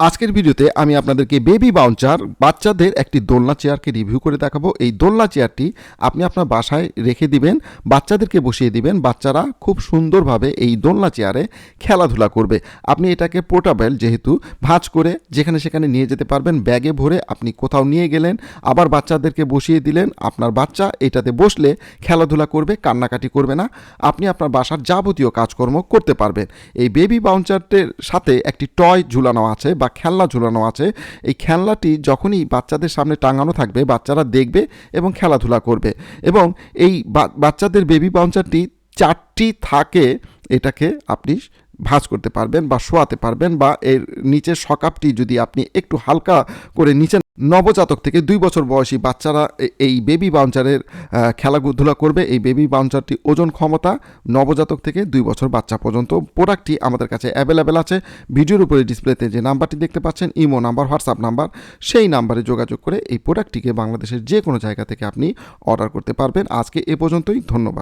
আজকের ভিডিওতে আমি আপনাদেরকে বেবি বাউন্চার বাচ্চাদের একটি দোলনা চেয়ারকে রিভিউ করে দেখাবো। এই দোলনা চেয়ারটি আপনি আপনার বাসায় রেখে দিবেন, বাচ্চাদেরকে বসিয়ে দিবেন, বাচ্চারা খুব সুন্দরভাবে এই দোলনা চেয়ারে খেলাধুলা করবে। আপনি এটাকে পোর্টাবেল যেহেতু ভাঁজ করে যেখানে সেখানে নিয়ে যেতে পারবেন, ব্যাগে ভরে আপনি কোথাও নিয়ে গেলেন, আবার বাচ্চাদেরকে বসিয়ে দিলেন, আপনার বাচ্চা এটাতে বসলে খেলাধুলা করবে, কান্নাকাটি করবে না, আপনি আপনার বাসার যাবতীয় কাজকর্ম করতে পারবেন। এই বেবি বাউন্চারটির সাথে একটি টয় ঝুলানো আছে, বা খেলনা ঝুলানো আছে। এই খেলনাটি যখনই বাচ্চাদের সামনে টাঙানো থাকবে, বাচ্চারা দেখবে এবং খেলাধুলা করবে। এবং এই বাচ্চাদের বেবি বাউন্সারটি চারটি থাকে, এটাকে আপনি ভাঁজ করতে পারবেন বা শোয়াতে পারবেন বা এর নিচের সকাপটি যদি আপনি একটু হালকা করে নিচে নবজাতক থেকে দুই বছর বয়সী বাচ্চারা এই বেবি বাউন্সারের খেলাধুলা করবে। এই বেবি বাউন্সারটি ওজন ক্ষমতা নবজাতক থেকে দুই বছর বাচ্চা পর্যন্ত। প্রোডাক্টটি আমাদের কাছে অ্যাভেলেবেল আছে। ভিডিওর উপরে ডিসপ্লেতে যে নাম্বারটি দেখতে পাচ্ছেন, ইমো নাম্বার, হোয়াটসঅ্যাপ নাম্বার, সেই নাম্বারে যোগাযোগ করে এই প্রোডাক্টটিকে বাংলাদেশের যে কোনো জায়গা থেকে আপনি অর্ডার করতে পারবেন। আজকে এ পর্যন্তই, ধন্যবাদ।